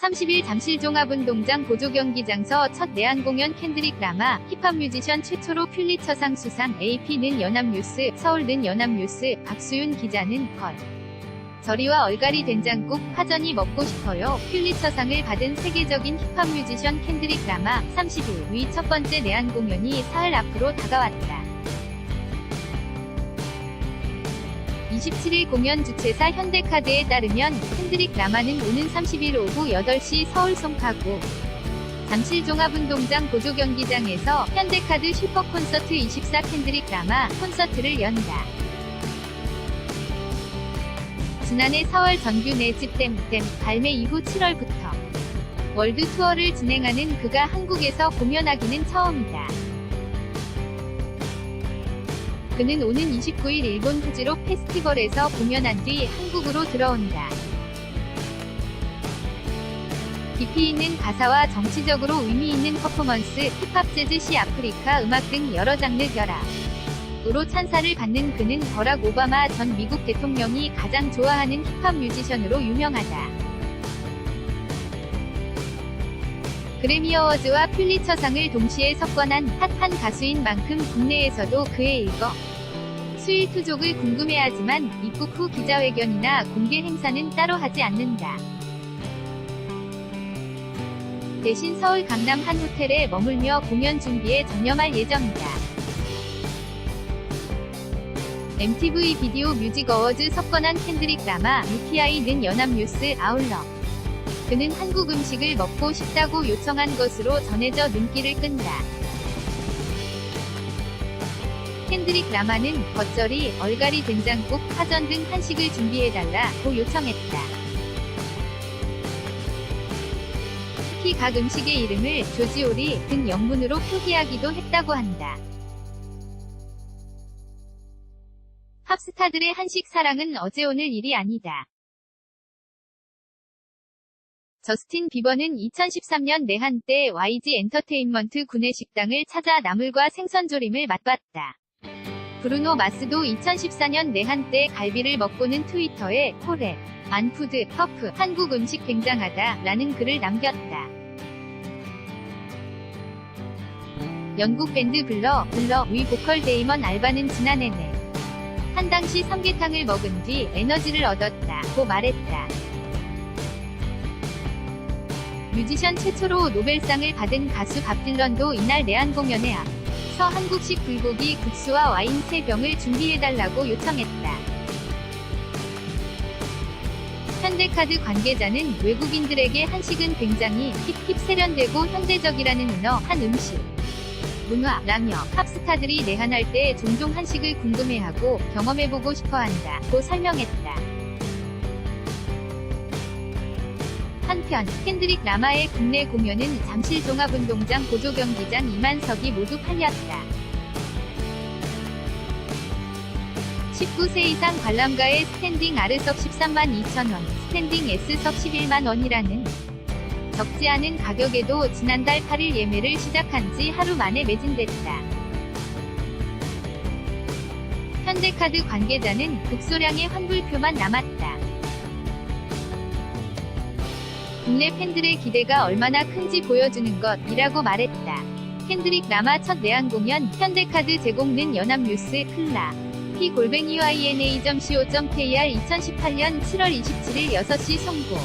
30일 잠실 종합운동장 보조경기장서 첫 내한 공연 캔드릭 라마, 힙합 뮤지션 최초로 퓰리처상 수상 AP는 연합뉴스, 서울는 연합뉴스, 박수윤 기자는 걸. 저리와 얼갈이 된장국 파전이 먹고 싶어요. 퓰리처상을 받은 세계적인 힙합 뮤지션 캔드릭 라마 30일 위 첫 번째 내한 공연이 사흘 앞으로 다가왔다. 27일 공연 주최사 현대카드에 따르면 캔드릭 라마는 오는 30일 오후 8시 서울 송파구 잠실 종합운동장 보조경기장에서 현대카드 슈퍼 콘서트 24 캔드릭 라마 콘서트를 연다. 지난해 4월 정규 내집 댐댐 발매 이후 7월부터 월드 투어를 진행하는 그가 한국에서 공연하기는 처음이다. 그는 오는 29일 일본 후지로 페스티벌에서 공연한 뒤 한국으로 들어온다. 깊이 있는 가사와 정치적으로 의미 있는 퍼포먼스, 힙합 재즈 시 아프리카 음악 등 여러 장르 결합. 으로 찬사를 받는 그는 버락 오바마 전 미국 대통령이 가장 좋아하는 힙합 뮤지션으로 유명하다. 그래미 어워즈와 퓰리처상을 동시에 석권한 핫한 가수인 만큼 국내에서도 그의 일거 투족을 궁금해하지만 입국 후 기자회견이나 공개 행사는 따로 하지 않는다. 대신 서울 강남 한 호텔에 머물며 공연 준비에 전념할 예정이다. MTV 비디오 뮤직 어워즈 석권한 캔드릭 라마, UTI는 연합뉴스 아울러. 그는 한국 음식을 먹고 싶다고 요청한 것으로 전해져 눈길을 끈다. 캔드릭 라마는 겉절이, 얼갈이 된장국, 파전 등 한식을 준비해달라고 요청했다. 특히 각 음식의 이름을 조지오리 등 영문으로 표기하기도 했다고 한다. 팝스타들의 한식 사랑은 어제 오늘 일이 아니다. 저스틴 비버는 2013년 내한 때 YG 엔터테인먼트 구내 식당을 찾아 나물과 생선조림을 맛봤다. 브루노 마스도 2014년 내한 때 갈비를 먹고는 트위터에 코레, 안푸드, 퍼프, 한국 음식 굉장하다 라는 글을 남겼다. 영국 밴드 블러, 블러 위 보컬 데이먼 알바는 지난 해내 한 당시 삼계탕을 먹은 뒤 에너지를 얻었다 고 말했다. 뮤지션 최초로 노벨상을 받은 가수 밥 딜런도 이날 내한 공연에 앞 서 한국식 불고기 국수와 와인 3병을 준비해달라고 요청했다. 현대카드 관계자는 외국인들에게 한식은 굉장히 힙힙 세련되고 현대적이라는 은어 한 음식. 문화, 라며, 팝스타들이 내한할 때 종종 한식을 궁금해하고 경험해보고 싶어한다. 고 설명했다. 한편, 캔드릭 라마의 국내 공연은 잠실 종합운동장 보조경기장 2만 석이 모두 팔렸다. 19세 이상 관람가의 스탠딩 R석 13만 2천원, 스탠딩 S석 11만 원이라는 적지 않은 가격에도 지난달 8일 예매를 시작한 지 하루 만에 매진됐다. 현대카드 관계자는 극소량의 환불표만 남았다. 국내 팬들의 기대가 얼마나 큰지 보여주는 것이라고 말했다. 캔드릭 라마 첫 내한 공연 현대카드 제공는 연합뉴스 클라 p-yna.co.kr 2018년 7월 27일 6시 송고